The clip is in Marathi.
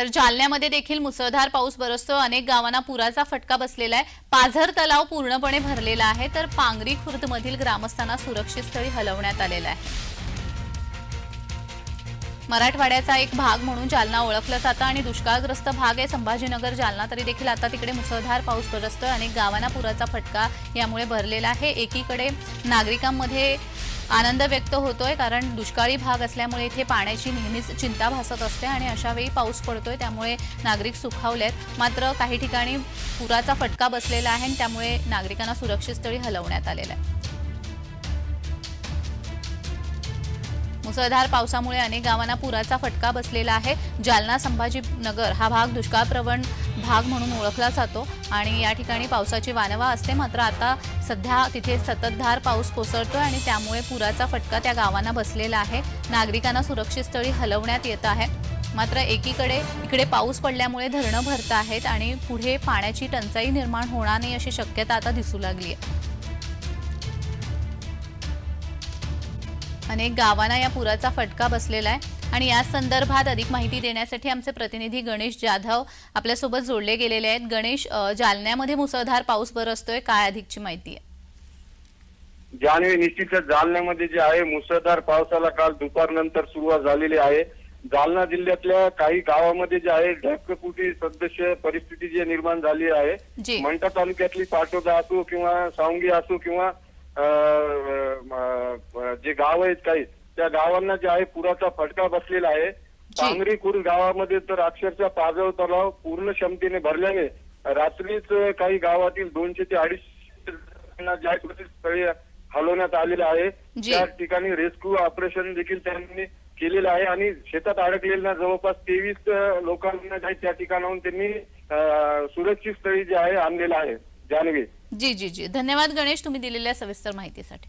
तर जालन्यामध्ये देखील मुसळधार पाऊस बरसतो अनेक गावांना पुराचा फटका बसलेला आहे. पाझर तलाव पूर्णपणे भरलेला आहे तर पांगरी खुर्दमधील ग्रामस्थांना सुरक्षित स्थळी हलवण्यात आलेला आहे. मराठवाड्याचा एक भाग म्हणून जालना ओळखलं जातं आणि दुष्काळग्रस्त भाग आहे. संभाजीनगर जालना तरी देखील आता तिकडे मुसळधार पाऊस बरसतोय अनेक गावांना पुराचा फटका यामुळे भरलेला आहे. एकीकडे नागरिकांमध्ये आनंद व्यक्त होतोय कारण दुष्काळी भाग असल्यामुळे इथे पाण्याची नेहमीच चिंता भासत असते आणि अशा वेळी पाऊस पडतोय त्यामुळे नागरिक सुखावलेत मात्र काही ठिकाणी पुराचा फटका बसलेला आहे आणि त्यामुळे नागरिकांना सुरक्षित स्थळी हलवण्यात आलेलं आहे. मुसळधार पावसामुळे अनेक गावांना पुराचा फटका बसलेला आहे. जालना संभाजीनगर हा भाग दुष्काळप्रवण भाग म्हणून ओळखला जातो आणि या ठिकाणी पावसाची वानवा असते. मात्र आता सध्या तिथे सततधार पाऊस कोसळतोय आणि त्यामुळे पुराचा फटका त्या गावांना बसलेला आहे. नागरिकांना सुरक्षित स्थळी हलवण्यात येत आहे. मात्र एकीकडे इकडे पाऊस पडल्यामुळे धरणं भरत आहेत आणि पुढे पाण्याची टंचाई निर्माण होणार नाही अशी शक्यता आता दिसू लागली आहे अनेक गावांना या पुराचा फटका बसलेला आहे. आणि या संदर्भात अधिक माहिती देण्यासाठी आमचे प्रतिनिधी गणेश जाधव आपल्यासोबत जोडले गेलेले आहेत. गणेश जालन्यामध्ये मुसळधार पाऊस बरसतोय काय अधिकची माहिती आहे? जानेवारी निश्चितच जालन्यामध्ये जे आहे मुसळधार पावसाला काल दुपारनंतर सुरुवात झालेली आहे. जालना जिल्ह्यातल्या काही गावामध्ये जे आहे ढगफुटी सदृश्य परिस्थिती जी निर्माण झाली आहे. मंठा तालुक्यातली पाटोदा असो किंवा सावंगी असो किंवा जे गाव आहेत काही त्या गावांना जे आहे पुराचा फटका बसलेला आहे. पांगरी खुर्द गावामध्ये तर अक्षरशः पाजळ तलाव पूर्ण क्षमतेने भरल्याने रात्रीच काही गावातील दोनशे ते अडीचशे स्थळी हलवण्यात आलेलं आहे. त्या ठिकाणी रेस्क्यू ऑपरेशन देखील त्यांनी केलेलं आहे आणि शेतात अडकलेल्या जवळपास तेवीस लोकांना त्या ठिकाणाहून त्यांनी सुरक्षित स्थळी जे आहे आणलेलं आहे. जानवी जी जी जी. धन्यवाद गणेश तुम्ही दिलेल्या सविस्तर माहितीसाठी.